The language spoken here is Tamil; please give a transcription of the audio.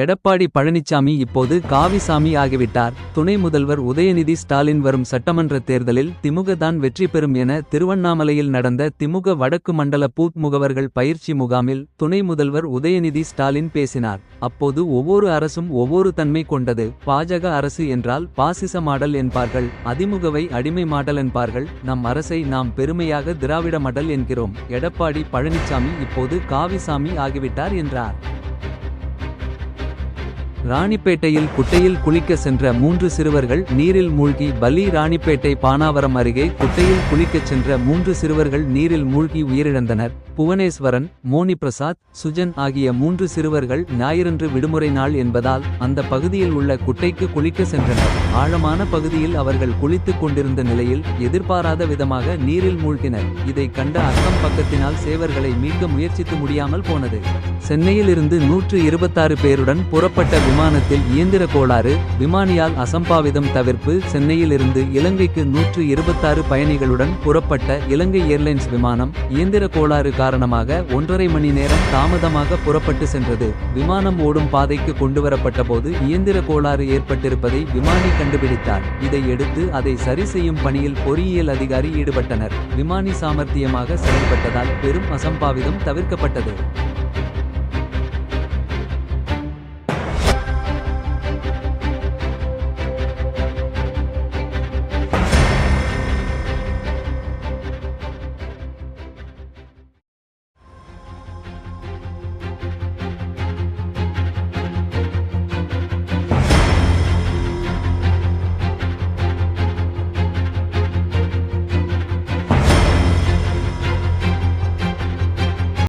எடப்பாடி பழனிசாமி இப்போது காவிசாமி ஆகிவிட்டார். துணை முதல்வர் உதயநிதி ஸ்டாலின் வரும் சட்டமன்ற தேர்தலில் திமுக தான் வெற்றி பெறும் என திருவண்ணாமலையில் நடந்த திமுக வடக்கு மண்டல பூத் முகவர்கள் பயிற்சி முகாமில் துணை முதல்வர் உதயநிதி ஸ்டாலின் பேசினார். அப்போது ஒவ்வொரு அரசும் ஒவ்வொரு தன்மை கொண்டது. பாஜக அரசு என்றால் பாசிச மாடல் என்பார்கள். அதிமுகவை அடிமை மாடல் என்பார்கள். நம் அரசை நாம் பெருமையாக திராவிட மடல் என்கிறோம். எடப்பாடி பழனிசாமி இப்போது காவிசாமி ஆகிவிட்டார் என்றார். ராணிப்பேட்டையில் குட்டையில் குளிக்க சென்ற மூன்று சிறுவர்கள் நீரில் மூழ்கி பலி ராணிப்பேட்டை பானாவரம் அருகே குட்டையில் குளிக்கச் சென்ற மூன்று சிறுவர்கள் நீரில் மூழ்கி உயிரிழந்தனர். புவனேஸ்வரன் மோனி பிரசாத் சுஜன் ஆகிய மூன்று சிறுவர்கள் ஞாயிறன்று விடுமுறை நாள் என்பதால் அந்த பகுதியில் உள்ள குட்டைக்கு குளிக்க சென்றனர். ஆழமான பகுதியில் அவர்கள் குளித்துக் கொண்டிருந்த நிலையில் எதிர்பாராத விதமாக நீரில் மூழ்கினர். இதை கண்ட அக்கம் பக்கத்தினால் சேவர்களை மீட்க முயற்சித்து முடியாமல் போனது. சென்னையிலிருந்து நூற்று இருபத்தாறு பேருடன் புறப்பட்ட விமானத்தில் இயந்திர கோளாறு விமானியால் அசம்பாவிதம் தவிர்ப்பு சென்னையில் இருந்து இலங்கைக்கு நூற்று இருபத்தாறு பயணிகளுடன் புறப்பட்ட இலங்கை ஏர்லைன்ஸ் விமானம் இயந்திர கோளாறு காரணமாக ஒன்றரை மணி நேரம் தாமதமாக புறப்பட்டு சென்றது. விமானம் ஓடும் பாதைக்கு கொண்டுவரப்பட்ட போது இயந்திர கோளாறு ஏற்பட்டிருப்பதை விமானி கண்டுபிடித்தார். இதையடுத்து அதை சரி செய்யும் பணியில் பொறியியல் அதிகாரி ஈடுபட்டனர். விமானி சாமர்த்தியமாக செயல்பட்டதால் பெரும் அசம்பாவிதம் தவிர்க்கப்பட்டது.